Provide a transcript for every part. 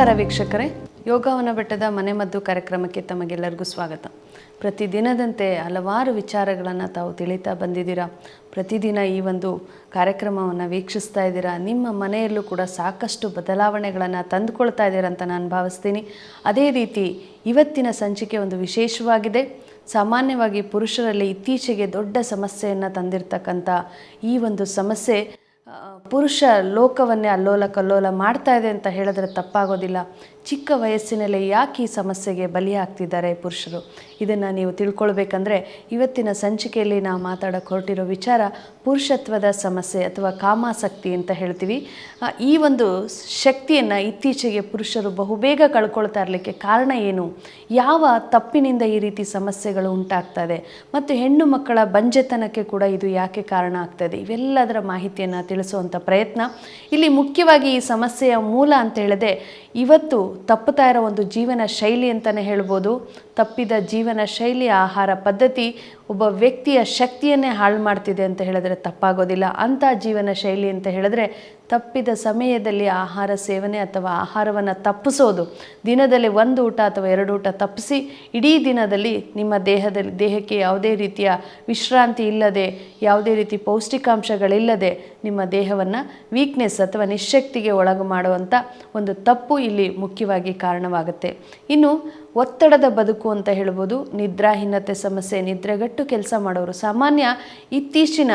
ನಮಸ್ಕಾರ ವೀಕ್ಷಕರೇ. ಯೋಗವನ ಬೆಟ್ಟದ ಮನೆಮದ್ದು ಕಾರ್ಯಕ್ರಮಕ್ಕೆ ತಮಗೆಲ್ಲರಿಗೂ ಸ್ವಾಗತ. ಪ್ರತಿದಿನದಂತೆ ಹಲವಾರು ವಿಚಾರಗಳನ್ನು ತಾವು ತಿಳಿತಾ ಬಂದಿದ್ದೀರಾ? ಪ್ರತಿದಿನ ಈ ಒಂದು ಕಾರ್ಯಕ್ರಮವನ್ನು ವೀಕ್ಷಿಸ್ತಾ ಇದ್ದೀರಾ? ನಿಮ್ಮ ಮನೆಯಲ್ಲೂ ಕೂಡ ಸಾಕಷ್ಟು ಬದಲಾವಣೆಗಳನ್ನು ತಂದುಕೊಳ್ತಾ ಇದ್ದೀರಾ ಅಂತ ನಾನು ಭಾವಿಸ್ತೀನಿ. ಅದೇ ರೀತಿ ಇವತ್ತಿನ ಸಂಚಿಕೆ ಒಂದು ವಿಶೇಷವಾಗಿದೆ. ಸಾಮಾನ್ಯವಾಗಿ ಪುರುಷರಲ್ಲಿ ಇತ್ತೀಚೆಗೆ ದೊಡ್ಡ ಸಮಸ್ಯೆಯನ್ನು ತಂದಿರತಕ್ಕಂಥ ಈ ಒಂದು ಸಮಸ್ಯೆ ಪುರುಷ ಲೋಕವನ್ನೇ ಅಲ್ಲೋಲ ಕಲ್ಲೋಲ ಮಾಡ್ತಾ ಇದೆ ಅಂತ ಹೇಳಿದ್ರೆ ತಪ್ಪಾಗೋದಿಲ್ಲ. ಚಿಕ್ಕ ವಯಸ್ಸಿನಲ್ಲೇ ಯಾಕೆ ಈ ಸಮಸ್ಯೆಗೆ ಬಲಿ ಆಗ್ತಿದ್ದಾರೆ ಪುರುಷರು? ಇದನ್ನು ನೀವು ತಿಳ್ಕೊಳ್ಬೇಕಂದ್ರೆ ಇವತ್ತಿನ ಸಂಚಿಕೆಯಲ್ಲಿ ನಾವು ಮಾತಾಡೋಕೆ ಹೊರಟಿರೋ ವಿಚಾರ ಪುರುಷತ್ವದ ಸಮಸ್ಯೆ ಅಥವಾ ಕಾಮಾಸಕ್ತಿ ಅಂತ ಹೇಳ್ತೀವಿ. ಈ ಒಂದು ಶಕ್ತಿಯನ್ನು ಇತ್ತೀಚೆಗೆ ಪುರುಷರು ಬಹುಬೇಗ ಕಳ್ಕೊಳ್ತಾ ಇರಲಿಕ್ಕೆ ಕಾರಣ ಏನು? ಯಾವ ತಪ್ಪಿನಿಂದ ಈ ರೀತಿ ಸಮಸ್ಯೆಗಳು ಉಂಟಾಗ್ತಾ ಇದೆ ಮತ್ತು ಹೆಣ್ಣು ಮಕ್ಕಳ ಬಂಜೆತನಕ್ಕೆ ಕೂಡ ಇದು ಯಾಕೆ ಕಾರಣ ಆಗ್ತದೆ? ಇವೆಲ್ಲದರ ಮಾಹಿತಿಯನ್ನು ತಿಳಿಸುವಂಥ ಪ್ರಯತ್ನ. ಇಲ್ಲಿ ಮುಖ್ಯವಾಗಿ ಈ ಸಮಸ್ಯೆಯ ಮೂಲ ಅಂತ ಹೇಳಿದೆ ಇವತ್ತು ತಪ್ಪುತ್ತಾ ಇರೋ ಒಂದು ಜೀವನ ಶೈಲಿ ಅಂತಲೇ ಹೇಳ್ಬೋದು. ತಪ್ಪಿದ ಜೀವನ ಶೈಲಿ, ಆಹಾರ ಪದ್ಧತಿ ಒಬ್ಬ ವ್ಯಕ್ತಿಯ ಶಕ್ತಿಯನ್ನೇ ಹಾಳು ಮಾಡ್ತಿದೆ ಅಂತ ಹೇಳಿದ್ರೆ ತಪ್ಪಾಗೋದಿಲ್ಲ. ಅಂಥ ಜೀವನ ಶೈಲಿ ಅಂತ ಹೇಳಿದ್ರೆ ತಪ್ಪಿದ ಸಮಯದಲ್ಲಿ ಆಹಾರ ಸೇವನೆ ಅಥವಾ ಆಹಾರವನ್ನು ತಪ್ಪಿಸೋದು. ದಿನದಲ್ಲಿ ಒಂದು ಊಟ ಅಥವಾ ಎರಡು ಊಟ ತಪ್ಪಿಸಿ ಇಡೀ ದಿನದಲ್ಲಿ ನಿಮ್ಮ ದೇಹದಲ್ಲಿ, ದೇಹಕ್ಕೆ ಯಾವುದೇ ರೀತಿಯ ವಿಶ್ರಾಂತಿ ಇಲ್ಲದೆ, ಯಾವುದೇ ರೀತಿ ಪೌಷ್ಟಿಕಾಂಶಗಳಿಲ್ಲದೆ ನಿಮ್ಮ ದೇಹವನ್ನು ವೀಕ್ನೆಸ್ ಅಥವಾ ನಿಶಕ್ತಿಗೆ ಒಳಗು ಮಾಡುವಂಥ ಒಂದು ತಪ್ಪು ಇಲ್ಲಿ ಮುಖ್ಯವಾಗಿ ಕಾರಣವಾಗುತ್ತೆ. ಇನ್ನು ಒತ್ತಡದ ಬದುಕು ಅಂತ ಹೇಳ್ಬೋದು, ನಿದ್ರಾಹೀನತೆ ಸಮಸ್ಯೆ, ನಿದ್ರೆಗಟ್ಟು ಕೆಲಸ ಮಾಡೋರು. ಸಾಮಾನ್ಯ ಇತ್ತೀಚಿನ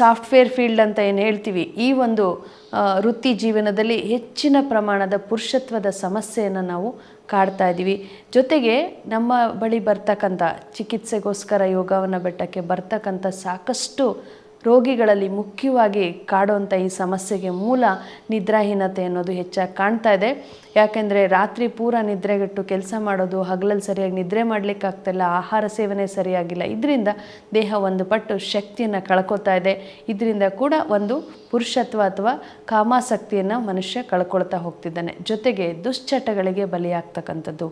ಸಾಫ್ಟ್ವೇರ್ ಫೀಲ್ಡ್ ಅಂತ ಏನು ಹೇಳ್ತೀವಿ, ಈ ಒಂದು ವೃತ್ತಿ ಜೀವನದಲ್ಲಿ ಹೆಚ್ಚಿನ ಪ್ರಮಾಣದ ಪುರುಷತ್ವದ ಸಮಸ್ಯೆಯನ್ನು ನಾವು ಕಾಡ್ತಾ ಇದ್ದೀವಿ ಜೊತೆಗೆ ನಮ್ಮ ಬಳಿ ಬರ್ತಕ್ಕಂಥ ಚಿಕಿತ್ಸೆಗೋಸ್ಕರ ಯೋಗವನ್ನು ಬೆಟ್ಟಕ್ಕೆ ಬರ್ತಕ್ಕಂಥ ಸಾಕಷ್ಟು ರೋಗಿಗಳಲ್ಲಿ ಮುಖ್ಯವಾಗಿ ಕಾಡುವಂಥ ಈ ಸಮಸ್ಯೆಗೆ ಮೂಲ ನಿದ್ರಾಹೀನತೆ ಅನ್ನೋದು ಹೆಚ್ಚಾಗಿ ಕಾಣ್ತಾ ಇದೆ. ಯಾಕೆಂದರೆ ರಾತ್ರಿ ಪೂರ ನಿದ್ರೆಗೆಟ್ಟು ಕೆಲಸ ಮಾಡೋದು, ಹಗಲಲ್ಲಿ ಸರಿಯಾಗಿ ನಿದ್ರೆ ಮಾಡಲಿಕ್ಕಾಗ್ತಿಲ್ಲ ಆಹಾರ ಸೇವನೆ ಸರಿಯಾಗಿಲ್ಲ, ಇದರಿಂದ ದೇಹ ಒಂದು ಪಟ್ಟು ಶಕ್ತಿಯನ್ನು ಕಳ್ಕೊತಾ ಇದೆ. ಇದರಿಂದ ಕೂಡ ಒಂದು ಪುರುಷತ್ವ ಅಥವಾ ಕಾಮಾಸಕ್ತಿಯನ್ನು ಮನುಷ್ಯ ಕಳ್ಕೊಳ್ತಾ ಹೋಗ್ತಿದ್ದಾನೆ. ಜೊತೆಗೆ ದುಶ್ಚಟಗಳಿಗೆ ಬಲಿಯಾಗ್ತಕ್ಕಂಥದ್ದು.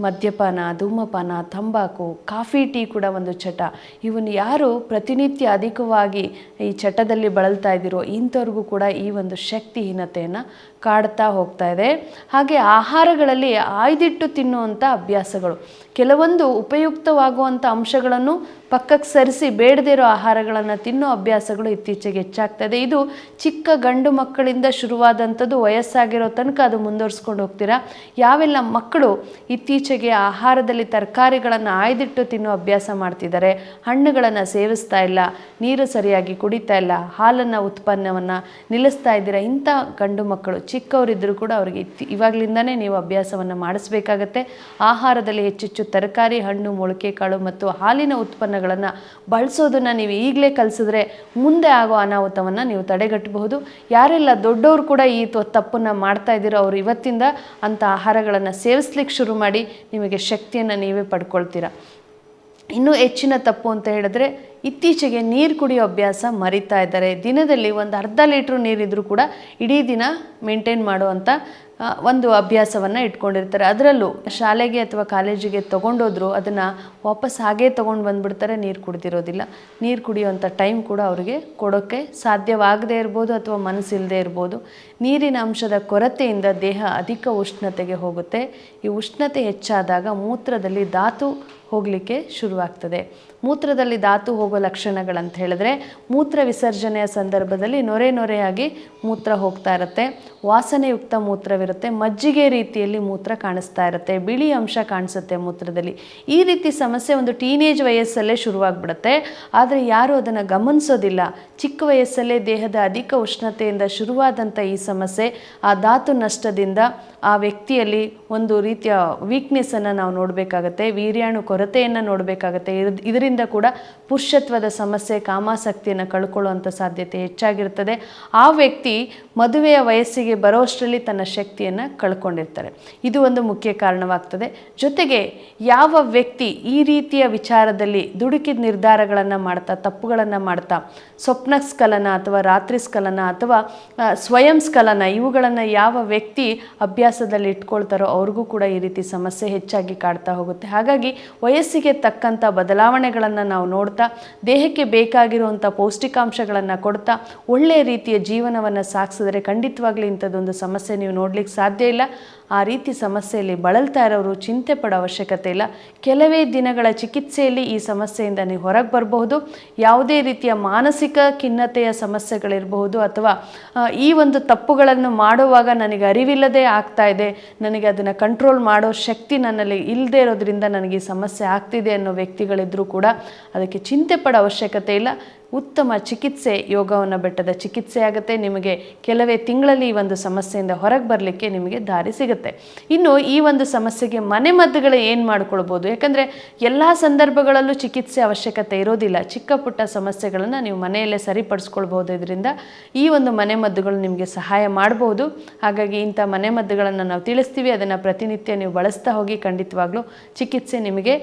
ಮದ್ಯಪಾನ, ಧೂಮಪಾನ, ತಂಬಾಕು, ಕಾಫಿ, ಟೀ ಕೂಡ ಒಂದು ಚಟ. ಇವನು ಯಾರು ಪ್ರತಿನಿತ್ಯ ಅಧಿಕವಾಗಿ ಈ ಚಟದಲ್ಲಿ ಬಳಲ್ತಾ ಇದ್ದೀರೋ ಇಂಥವ್ರಿಗೂ ಕೂಡ ಈ ಒಂದು ಶಕ್ತಿಹೀನತೆಯನ್ನು ಕಾಡ್ತಾ ಹೋಗ್ತಾ ಇದೆ. ಹಾಗೆ ಆಹಾರಗಳಲ್ಲಿ ಆಯ್ದಿಟ್ಟು ತಿನ್ನುವಂಥ ಅಭ್ಯಾಸಗಳು. ಕೆಲವೊಂದು ಉಪಯುಕ್ತವಾಗುವಂಥ ಅಂಶಗಳನ್ನು ಪಕ್ಕಕ್ಕೆ ಸರಿಸಿ ಬೇಡದೇ ಇರೋ ಆಹಾರಗಳನ್ನು ತಿನ್ನೋ ಅಭ್ಯಾಸಗಳು ಇತ್ತೀಚೆಗೆ ಹೆಚ್ಚಾಗ್ತದೆ. ಇದು ಚಿಕ್ಕ ಗಂಡು ಮಕ್ಕಳಿಂದ ಶುರುವಾದಂಥದ್ದು ವಯಸ್ಸಾಗಿರೋ ತನಕ ಅದು ಮುಂದುವರಿಸ್ಕೊಂಡು ಹೋಗ್ತೀರಾ? ಯಾವೆಲ್ಲ ಮಕ್ಕಳು ಇತ್ತೀಚೆಗೆ ಆಹಾರದಲ್ಲಿ ತರಕಾರಿಗಳನ್ನು ಆಯ್ದಿಟ್ಟು ತಿನ್ನೋ ಅಭ್ಯಾಸ ಮಾಡ್ತಿದ್ದಾರೆ? ಹಣ್ಣುಗಳನ್ನು ಸೇವಿಸ್ತಾ ಇಲ್ಲ, ನೀರು ಸರಿಯಾಗಿ ಕುಡಿತಾ ಇಲ್ಲ, ಹಾಲನ್ನು ಉತ್ಪನ್ನವನ್ನು ನಿಲ್ಲಿಸ್ತಾ ಇದ್ದೀರಾ? ಇಂಥ ಗಂಡು ಮಕ್ಕಳು ಚಿಕ್ಕವರಿದ್ದರೂ ಕೂಡ ಅವರಿಗೆ ಇತ್ತಿ ಇವಾಗಲಿಂದನೇ ನೀವು ಅಭ್ಯಾಸವನ್ನು ಮಾಡಿಸ್ಬೇಕಾಗತ್ತೆ. ಆಹಾರದಲ್ಲಿ ಹೆಚ್ಚೆಚ್ಚು ತರಕಾರಿ ಹಣ್ಣು ಮೊಳಕೆ ಕಾಳು ಮತ್ತು ಹಾಲಿನ ಉತ್ಪನ್ನಗಳನ್ನು ಬಳಸೋದನ್ನು ನೀವು ಈಗಲೇ ಕಲಿಸಿದ್ರೆ ಮುಂದೆ ಆಗೋ ಅನಾಹುತವನ್ನು ನೀವು ತಡೆಗಟ್ಟಬಹುದು. ಯಾರೆಲ್ಲ ದೊಡ್ಡವರು ಕೂಡ ಈ ತಪ್ಪನ್ನು ಮಾಡ್ತಾ ಇದ್ದೀರೋ ಅವರು ಇವತ್ತಿಂದ ಅಂಥ ಆಹಾರಗಳನ್ನು ಸೇವಿಸ್ಲಿಕ್ಕೆ ಶುರು ಮಾಡಿ ನಿಮಗೆ ಶಕ್ತಿಯನ್ನು ನೀವೇ ಪಡ್ಕೊಳ್ತೀರಾ. ಇನ್ನೂ ಹೆಚ್ಚಿನ ತಪ್ಪು ಅಂತ ಹೇಳಿದ್ರೆ ಇತ್ತೀಚೆಗೆ ನೀರು ಕುಡಿಯೋ ಅಭ್ಯಾಸ ಮರಿತಾ ಇದ್ದಾರೆ. ದಿನದಲ್ಲಿ ಒಂದು ಅರ್ಧ ಲೀಟ್ರ್ ನೀರಿದ್ರೂ ಕೂಡ ಇಡೀ ದಿನ ಮೇಂಟೈನ್ ಮಾಡುವಂಥ ಒಂದು ಅಭ್ಯಾಸವನ್ನು ಇಟ್ಕೊಂಡಿರ್ತಾರೆ. ಅದರಲ್ಲೂ ಶಾಲೆಗೆ ಅಥವಾ ಕಾಲೇಜಿಗೆ ತೊಗೊಂಡೋದ್ರು ಅದನ್ನು ವಾಪಸ್ ಹಾಗೇ ತೊಗೊಂಡು ಬಂದುಬಿಡ್ತಾರೆ, ನೀರು ಕುಡ್ದಿರೋದಿಲ್ಲ. ನೀರು ಕುಡಿಯುವಂಥ ಟೈಮ್ ಕೂಡ ಅವರಿಗೆ ಕೊಡೋಕ್ಕೆ ಸಾಧ್ಯವಾಗದೇ ಇರ್ಬೋದು ಅಥವಾ ಮನಸ್ಸಿಲ್ಲದೆ ಇರ್ಬೋದು. ನೀರಿನ ಅಂಶದ ಕೊರತೆಯಿಂದ ದೇಹ ಅಧಿಕ ಉಷ್ಣತೆಗೆ ಹೋಗುತ್ತೆ. ಈ ಉಷ್ಣತೆ ಹೆಚ್ಚಾದಾಗ ಮೂತ್ರದಲ್ಲಿ ಧಾತು ಹೋಗಲಿಕ್ಕೆ ಶುರುವಾಗ್ತದೆ. ಮೂತ್ರದಲ್ಲಿ ಧಾತು ಹೋಗೋ ಲಕ್ಷಣಗಳಂತ ಹೇಳಿದ್ರೆ, ಮೂತ್ರ ವಿಸರ್ಜನೆಯ ಸಂದರ್ಭದಲ್ಲಿ ನೊರೆ ನೊರೆಯಾಗಿ ಮೂತ್ರ ಹೋಗ್ತಾ ಇರುತ್ತೆ. ವಾಸನೆಯುಕ್ತ ಮೂತ್ರವಿರುತ್ತೆ. ಮಜ್ಜಿಗೆ ರೀತಿಯಲ್ಲಿ ಮೂತ್ರ ಕಾಣಿಸ್ತಾ ಇರುತ್ತೆ. ಬಿಳಿ ಅಂಶ ಕಾಣಿಸುತ್ತೆ ಮೂತ್ರದಲ್ಲಿ. ಈ ರೀತಿ ಸಮಸ್ಯೆ ಒಂದು ಟೀನೇಜ್ ವಯಸ್ಸಲ್ಲೇ ಶುರುವಾಗ್ಬಿಡುತ್ತೆ. ಆದರೆ ಯಾರೂ ಅದನ್ನು ಗಮನಿಸೋದಿಲ್ಲ. ಚಿಕ್ಕ ವಯಸ್ಸಲ್ಲೇ ದೇಹದ ಅಧಿಕ ಉಷ್ಣತೆಯಿಂದ ಶುರುವಾದಂಥ ಈ ಸಮಸ್ಯೆ, ಆ ಧಾತು ನಷ್ಟದಿಂದ ಆ ವ್ಯಕ್ತಿಯಲ್ಲಿ ಒಂದು ರೀತಿಯ ವೀಕ್ನೆಸ್ಸನ್ನು ನಾವು ನೋಡಬೇಕಾಗತ್ತೆ. ವೀರ್ಯಾಣು ಕೊರತೆಯನ್ನು ನೋಡಬೇಕಾಗತ್ತೆ. ಇದರಿಂದ ಕೂಡ ಪುರುಷತ್ವದ ಸಮಸ್ಯೆ, ಕಾಮಾಸಕ್ತಿಯನ್ನು ಕಳ್ಕೊಳ್ಳುವಂಥ ಸಾಧ್ಯತೆ ಹೆಚ್ಚಾಗಿರ್ತದೆ. ಆ ವ್ಯಕ್ತಿ ಮದುವೆಯ ವಯಸ್ಸಿಗೆ ಬರೋಷ್ಟರಲ್ಲಿ ತನ್ನ ಶಕ್ತಿಯನ್ನು ಕಳ್ಕೊಂಡಿರ್ತಾರೆ. ಇದು ಒಂದು ಮುಖ್ಯ ಕಾರಣವಾಗ್ತದೆ. ಜೊತೆಗೆ ಯಾವ ವ್ಯಕ್ತಿ ಈ ರೀತಿಯ ವಿಚಾರದಲ್ಲಿ ದುಡುಕಿದ ನಿರ್ಧಾರಗಳನ್ನು ಮಾಡ್ತಾ, ತಪ್ಪುಗಳನ್ನು ಮಾಡ್ತಾ ಸ್ವಪ್ನ ಸ್ಖಲನ ಅಥವಾ ರಾತ್ರಿ ಸ್ಖಲನ ಅಥವಾ ಸ್ವಯಂ ಸ್ಖಲನ ಇವುಗಳನ್ನು ಯಾವ ವ್ಯಕ್ತಿ ಅಭ್ಯಾಸದಲ್ಲಿ ಇಟ್ಕೊಳ್ತಾರೋ ಅವ್ರಿಗೂ ಕೂಡ ಈ ರೀತಿ ಸಮಸ್ಯೆ ಹೆಚ್ಚಾಗಿ ಕಾಡ್ತಾ ಹೋಗುತ್ತೆ. ಹಾಗಾಗಿ ವಯಸ್ಸಿಗೆ ತಕ್ಕಂಥ ಬದಲಾವಣೆಗಳನ್ನು ನಾವು ನೋಡ್ತಾ, ದೇಹಕ್ಕೆ ಬೇಕಾಗಿರುವಂಥ ಪೌಷ್ಟಿಕಾಂಶಗಳನ್ನು ಕೊಡ್ತಾ, ಒಳ್ಳೆಯ ರೀತಿಯ ಜೀವನವನ್ನು ಸಾಗಿಸಿದ್ರೆ ಖಂಡಿತವಾಗ್ಲೂ ಇಂಥದ್ದೊಂದು ಸಮಸ್ಯೆ ನೀವು ನೋಡ್ಲಿಕ್ಕೆ ಸಾಧ್ಯ ಇಲ್ಲ. ಆ ರೀತಿ ಸಮಸ್ಯೆಯಲ್ಲಿ ಬಳಲ್ತಾ ಇರೋರು ಚಿಂತೆ ಪಡೋ ಅವಶ್ಯಕತೆ ಇಲ್ಲ. ಕೆಲವೇ ದಿನಗಳ ಚಿಕಿತ್ಸೆಯಲ್ಲಿ ಈ ಸಮಸ್ಯೆಯಿಂದ ನೀವು ಹೊರಗೆ ಬರಬಹುದು. ಯಾವುದೇ ರೀತಿಯ ಮಾನಸಿಕ ಖಿನ್ನತೆಯ ಸಮಸ್ಯೆಗಳಿರಬಹುದು ಅಥವಾ ಈ ಒಂದು ತಪ್ಪುಗಳನ್ನು ಮಾಡುವಾಗ ನನಗೆ ಅರಿವಿಲ್ಲದೆ ಆಗ್ತಾ ಇದೆ. ನನಗೆ ಅದನ್ನು ಕಂಟ್ರೋಲ್ ಮಾಡೋ ಶಕ್ತಿ ನನ್ನಲ್ಲಿ ಇಲ್ಲದೆ ಇರೋದ್ರಿಂದ ನನಗೆ ಈ ಸಮಸ್ಯೆ ಆಗ್ತಿದೆ ಅನ್ನೋ ವ್ಯಕ್ತಿಗಳಿದ್ರೂ ಕೂಡ ಅದಕ್ಕೆ ಚಿಂತೆ ಪಡೋ ಅವಶ್ಯಕತೆ ಇಲ್ಲ. ಉತ್ತಮ ಚಿಕಿತ್ಸೆ ಯೋಗವನ್ನ ಬೆಟ್ಟದ ಚಿಕಿತ್ಸೆ ಆಗುತ್ತೆ. ನಿಮಗೆ ಕೆಲವೇ ತಿಂಗಳಲ್ಲಿ ಈ ಒಂದು ಸಮಸ್ಯೆಯಿಂದ ಹೊರಗೆ ಬರಲಿಕ್ಕೆ ನಿಮಗೆ ದಾರಿ ಸಿಗುತ್ತೆ. ಇನ್ನು ಈ ಒಂದು ಸಮಸ್ಯೆಗೆ ಮನೆ ಮದ್ದುಗಳು ಏನು ಮಾಡ್ಕೊಳ್ಬೋದು? ಯಾಕಂದರೆ ಎಲ್ಲ ಸಂದರ್ಭಗಳಲ್ಲೂ ಚಿಕಿತ್ಸೆ ಅವಶ್ಯಕತೆ ಇರೋದಿಲ್ಲ. ಚಿಕ್ಕ ಪುಟ್ಟ ಸಮಸ್ಯೆಗಳನ್ನು ನೀವು ಮನೆಯಲ್ಲೇ ಸರಿಪಡಿಸ್ಕೊಳ್ಬೋದು ಇದರಿಂದ ಈ ಒಂದು ಮನೆ ಮದ್ದುಗಳು ನಿಮಗೆ ಸಹಾಯ ಮಾಡಬಹುದು ಹಾಗಾಗಿ ಇಂಥ ಮನೆ ಮದ್ದುಗಳನ್ನು ನಾವು ತಿಳಿಸ್ತೀವಿ. ಅದನ್ನು ಪ್ರತಿನಿತ್ಯ ನೀವು ಬಳಸ್ತಾ ಹೋಗಿ ಖಂಡಿತವಾಗ್ಲೂ ಚಿಕಿತ್ಸೆ ನಿಮಗೆ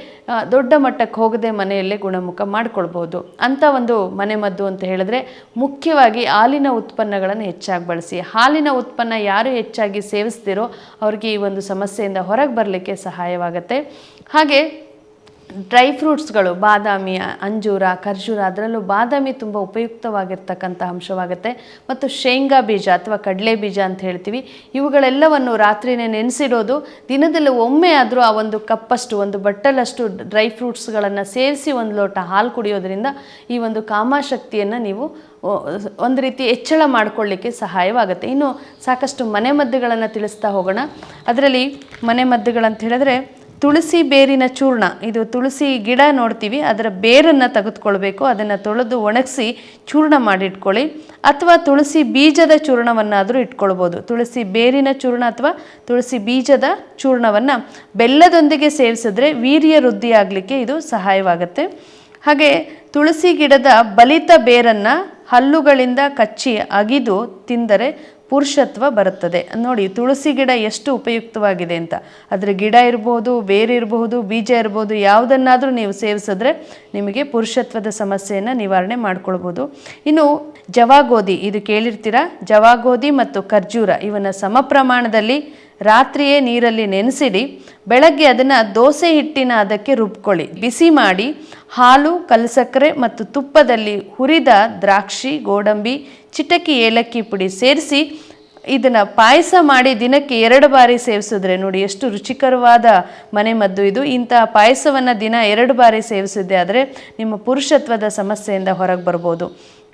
ದೊಡ್ಡ ಮಟ್ಟಕ್ಕೆ ಹೋಗದೆ ಮನೆಯಲ್ಲೇ ಗುಣಮುಖ ಮಾಡ್ಕೊಳ್ಬೋದು. ಅಂಥ ಒಂದು ಮನೆ ಮದ್ದು ಅಂತ ಹೇಳಿದ್ರೆ ಮುಖ್ಯವಾಗಿ ಹಾಲಿನ ಉತ್ಪನ್ನಗಳನ್ನು ಹೆಚ್ಚಾಗಿ ಬಳಸಿ. ಹಾಲಿನ ಉತ್ಪನ್ನ ಯಾರು ಹೆಚ್ಚಾಗಿ ಸೇವಿಸ್ತಿರೋ ಅವ್ರಿಗೆ ಈ ಒಂದು ಸಮಸ್ಯೆಯಿಂದ ಹೊರಗೆ ಬರಲಿಕ್ಕೆ ಸಹಾಯವಾಗುತ್ತೆ. ಹಾಗೆ ಡ್ರೈ ಫ್ರೂಟ್ಸ್ಗಳು, ಬಾದಾಮಿ, ಅಂಜೂರ, ಖರ್ಜೂರ, ಅದರಲ್ಲೂ ಬಾದಾಮಿ ತುಂಬ ಉಪಯುಕ್ತವಾಗಿರ್ತಕ್ಕಂಥ ಅಂಶವಾಗುತ್ತೆ. ಮತ್ತು ಶೇಂಗಾ ಬೀಜ ಅಥವಾ ಕಡಲೆ ಬೀಜ ಅಂತ ಹೇಳ್ತೀವಿ, ಇವುಗಳೆಲ್ಲವನ್ನು ರಾತ್ರಿನೇ ನೆನೆಸಿಡೋದು, ದಿನದಲ್ಲಿ ಒಮ್ಮೆ ಆದರೂ ಆ ಒಂದು ಕಪ್ಪಷ್ಟು, ಒಂದು ಬಟ್ಟಲಷ್ಟು ಡ್ರೈ ಫ್ರೂಟ್ಸ್ಗಳನ್ನು ಸೇರಿಸಿ ಒಂದು ಲೋಟ ಹಾಲು ಕುಡಿಯೋದ್ರಿಂದ ಈ ಒಂದು ಕಾಮಾಶಕ್ತಿಯನ್ನು ನೀವು ಒಂದು ರೀತಿ ಹೆಚ್ಚಳ ಮಾಡಿಕೊಳ್ಳಿಕ್ಕೆ ಸಹಾಯವಾಗುತ್ತೆ. ಇನ್ನು ಸಾಕಷ್ಟು ಮನೆ ಮದ್ದುಗಳನ್ನು ತಿಳಿಸ್ತಾ ಹೋಗೋಣ. ಅದರಲ್ಲಿ ಮನೆಮದ್ದುಗಳಂತ ಹೇಳಿದ್ರೆ ತುಳಸಿ ಬೇರಿನ ಚೂರ್ಣ, ಇದು ತುಳಸಿ ಗಿಡ ನೋಡ್ತೀವಿ, ಅದರ ಬೇರನ್ನು ತೆಗೆದುಕೊಳ್ಬೇಕು, ಅದನ್ನು ತೊಳೆದು ಒಣಗಿಸಿ ಚೂರ್ಣ ಮಾಡಿಟ್ಕೊಳ್ಳಿ. ಅಥವಾ ತುಳಸಿ ಬೀಜದ ಚೂರ್ಣವನ್ನಾದರೂ ಇಟ್ಕೊಳ್ಬೋದು. ತುಳಸಿ ಬೇರಿನ ಚೂರ್ಣ ಅಥವಾ ತುಳಸಿ ಬೀಜದ ಚೂರ್ಣವನ್ನು ಬೆಲ್ಲದೊಂದಿಗೆ ಸೇವಿಸಿದ್ರೆ ವೀರ್ಯ ವೃದ್ಧಿಯಾಗಲಿಕ್ಕೆ ಇದು ಸಹಾಯವಾಗುತ್ತೆ. ಹಾಗೆ ತುಳಸಿ ಗಿಡದ ಬಲಿತ ಬೇರನ್ನು ಹಲ್ಲುಗಳಿಂದ ಕಚ್ಚಿ ಅಗಿದು ತಿಂದರೆ ಪುರುಷತ್ವ ಬರುತ್ತದೆ. ನೋಡಿ, ತುಳಸಿ ಗಿಡ ಎಷ್ಟು ಉಪಯುಕ್ತವಾಗಿದೆ ಅಂತ. ಅದರ ಗಿಡ ಇರ್ಬೋದು, ಬೇರೆ ಇರಬಹುದು ಬೀಜ ಇರ್ಬೋದು, ಯಾವುದನ್ನಾದರೂ ನೀವು ಸೇವಿಸಿದ್ರೆ ನಿಮಗೆ ಪುರುಷತ್ವದ ಸಮಸ್ಯೆಯನ್ನು ನಿವಾರಣೆ ಮಾಡ್ಕೊಳ್ಬೋದು. ಇನ್ನು ಜವಾಗೋಧಿ ಇದು ಕೇಳಿರ್ತೀರಾ? ಜವಾಗೋಧಿ ಮತ್ತು ಖರ್ಜೂರ, ಇವನ್ನ ಸಮ ಪ್ರಮಾಣದಲ್ಲಿ ರಾತ್ರಿಯೇ ನೀರಲ್ಲಿ ನೆನೆಸಿಡಿ, ಬೆಳಗ್ಗೆ ಅದನ್ನು ದೋಸೆ ಹಿಟ್ಟಿನ ಅದಕ್ಕೆ ರುಬ್ಕೊಳ್ಳಿ. ಬಿಸಿ ಮಾಡಿ ಹಾಲು, ಕಲ್ಸಕ್ಕರೆ ಮತ್ತು ತುಪ್ಪದಲ್ಲಿ ಹುರಿದ ದ್ರಾಕ್ಷಿ, ಗೋಡಂಬಿ, ಚಿಟಕಿ, ಏಲಕ್ಕಿ ಪುಡಿ ಸೇರಿಸಿ ಇದನ್ನು ಪಾಯಸ ಮಾಡಿ ದಿನಕ್ಕೆ ಎರಡು ಬಾರಿ ಸೇವಿಸಿದ್ರೆ ನೋಡಿ ಎಷ್ಟು ರುಚಿಕರವಾದ ಮನೆ ಮದ್ದು ಇದು. ಇಂತಹ ಪಾಯಸವನ್ನು ದಿನ ಎರಡು ಬಾರಿ ಸೇವಿಸಿದ್ದೆ ಆದರೆ ನಿಮ್ಮ ಪುರುಷತ್ವದ ಸಮಸ್ಯೆಯಿಂದ ಹೊರಗೆ ಬರ್ಬೋದು.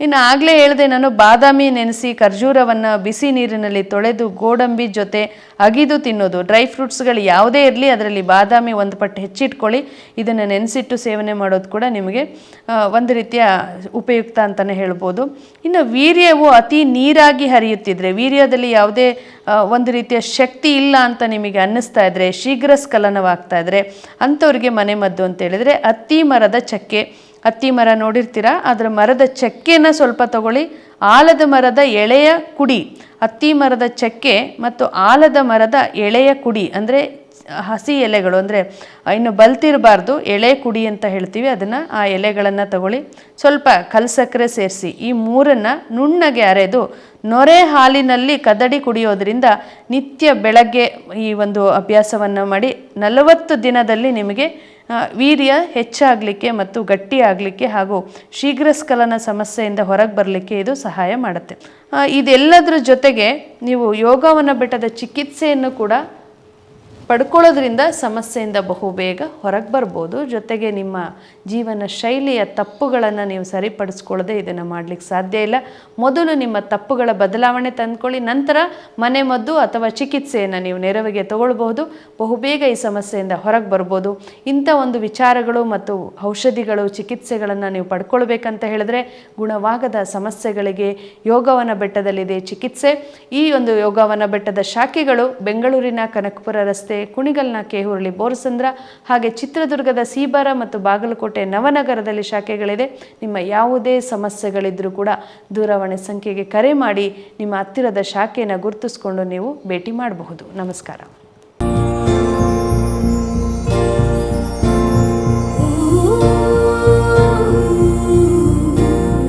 ಇನ್ನು ಆಗಲೇ ಹೇಳಿದೆ ನಾನು ಬಾದಾಮಿ ನೆನೆಸಿ ಖರ್ಜೂರವನ್ನು ಬಿಸಿ ನೀರಿನಲ್ಲಿ ತೊಳೆದು ಗೋಡಂಬಿ ಜೊತೆ ಅಗಿದು ತಿನ್ನೋದು. ಡ್ರೈ ಫ್ರೂಟ್ಸ್ಗಳು ಯಾವುದೇ ಇರಲಿ, ಅದರಲ್ಲಿ ಬಾದಾಮಿ ಒಂದು ಪಟ್ಟು ಹೆಚ್ಚಿಟ್ಕೊಳ್ಳಿ. ಇದನ್ನು ನೆನೆಸಿಟ್ಟು ಸೇವನೆ ಮಾಡೋದು ಕೂಡ ನಿಮಗೆ ಒಂದು ರೀತಿಯ ಉಪಯುಕ್ತ ಅಂತಲೇ ಹೇಳ್ಬೋದು. ಇನ್ನು ವೀರ್ಯವು ಅತಿ ನೀರಾಗಿ ಹರಿಯುತ್ತಿದ್ರೆ, ವೀರ್ಯದಲ್ಲಿ ಯಾವುದೇ ಒಂದು ರೀತಿಯ ಶಕ್ತಿ ಇಲ್ಲ ಅಂತ ನಿಮಗೆ ಅನ್ನಿಸ್ತಾ ಇದ್ರೆ, ಶೀಘ್ರ ಸ್ಖಲನವಾಗ್ತಾ ಇದ್ರೆ, ಅಂಥವ್ರಿಗೆ ಮನೆಮದ್ದು ಅಂತ ಹೇಳಿದರೆ ಅತ್ತಿ ಮರದ ಚಕ್ಕೆ. ಅತ್ತಿ ಮರ ನೋಡಿರ್ತೀರಾ? ಅದರ ಮರದ ಚಕ್ಕೆನ ಸ್ವಲ್ಪ ತಗೊಳ್ಳಿ. ಆಲದ ಮರದ ಎಳೆಯ ಕುಡಿ. ಅತ್ತಿ ಮರದ ಚಕ್ಕೆ ಮತ್ತು ಆಲದ ಮರದ ಎಳೆಯ ಕುಡಿ. ಅಂದರೆ ಹಸಿ ಎಲೆಗಳು ಅಂದರೆ ಇನ್ನು ಬಲ್ತಿರಬಾರ್ದು, ಎಳೆ ಕುಡಿ ಅಂತ ಹೇಳ್ತೀವಿ, ಅದನ್ನು ಆ ಎಲೆಗಳನ್ನು ತಗೊಳ್ಳಿ. ಸ್ವಲ್ಪ ಕಲ್ಸಕ್ಕರೆ ಸೇರಿಸಿ, ಈ ಮೂರನ್ನು ನುಣ್ಣಗೆ ಅರೆದು, ನೊರೆ ಹಾಲಿನಲ್ಲಿ ಕದಡಿ ಕುಡಿಯೋದ್ರಿಂದ ನಿತ್ಯ ಬೆಳಗ್ಗೆ ಈ ಒಂದು ಅಭ್ಯಾಸವನ್ನು ಮಾಡಿ, ನಲವತ್ತು ದಿನದಲ್ಲಿ ನಿಮಗೆ ವೀರ್ಯ ಹೆಚ್ಚಾಗಲಿಕ್ಕೆ ಮತ್ತು ಗಟ್ಟಿ ಆಗಲಿಕ್ಕೆ ಹಾಗೂ ಶೀಘ್ರ ಸ್ಖಲನ ಸಮಸ್ಯೆಯಿಂದ ಹೊರಗೆ ಬರಲಿಕ್ಕೆ ಇದು ಸಹಾಯ ಮಾಡುತ್ತೆ. ಇದೆಲ್ಲದರ ಜೊತೆಗೆ ನೀವು ಯೋಗವನ್ನು ಬೆಟ್ಟದ ಚಿಕಿತ್ಸೆಯನ್ನು ಕೂಡ ಪಡ್ಕೊಳ್ಳೋದ್ರಿಂದ ಸಮಸ್ಯೆಯಿಂದ ಬಹುಬೇಗ ಹೊರಗೆ ಬರ್ಬೋದು. ಜೊತೆಗೆ ನಿಮ್ಮ ಜೀವನ ಶೈಲಿಯ ತಪ್ಪುಗಳನ್ನು ನೀವು ಸರಿಪಡಿಸ್ಕೊಳ್ಳದೆ ಇದನ್ನು ಮಾಡಲಿಕ್ಕೆ ಸಾಧ್ಯ ಇಲ್ಲ. ಮೊದಲು ನಿಮ್ಮ ತಪ್ಪುಗಳ ಬದಲಾವಣೆ ತಂದ್ಕೊಳ್ಳಿ. ನಂತರ ಮನೆ ಮದ್ದು ಅಥವಾ ಚಿಕಿತ್ಸೆಯನ್ನು ನೀವು ನೆರವಿಗೆ ತಗೊಳ್ಬಹುದು. ಬಹುಬೇಗ ಈ ಸಮಸ್ಯೆಯಿಂದ ಹೊರಗೆ ಬರ್ಬೋದು. ಇಂಥ ಒಂದು ವಿಚಾರಗಳು ಮತ್ತು ಔಷಧಿಗಳು, ಚಿಕಿತ್ಸೆಗಳನ್ನು ನೀವು ಪಡ್ಕೊಳ್ಬೇಕಂತ ಹೇಳಿದ್ರೆ ಗುಣವಾಗದ ಸಮಸ್ಯೆಗಳಿಗೆ ಯೋಗವನ ಬೆಟ್ಟದಲ್ಲಿದೆ ಚಿಕಿತ್ಸೆ. ಈ ಒಂದು ಯೋಗವನ ಬೆಟ್ಟದ ಶಾಖೆಗಳು ಬೆಂಗಳೂರಿನ ಕನಕಪುರ ರಸ್ತೆ ಕುಣಿಗಲ್ನ ಕೆಹುರಳಿ ಬೋರಸಂದ್ರ ಹಾಗೆ ಚಿತ್ರದುರ್ಗದ ಸೀಬಾರ ಮತ್ತು ಬಾಗಲಕೋಟೆ ನವನಗರದಲ್ಲಿ ಶಾಖೆಗಳಿದೆ. ನಿಮ್ಮ ಯಾವುದೇ ಸಮಸ್ಯೆಗಳಿದ್ರೂ ಕೂಡ ದೂರವಾಣಿ ಸಂಖ್ಯೆಗೆ ಕರೆ ಮಾಡಿ ನಿಮ್ಮ ಹತ್ತಿರದ ಶಾಖೆಯನ್ನು ಗುರುತಿಸ್ಕೊಂಡು ನೀವು ಭೇಟಿ ಮಾಡಬಹುದು. ನಮಸ್ಕಾರ.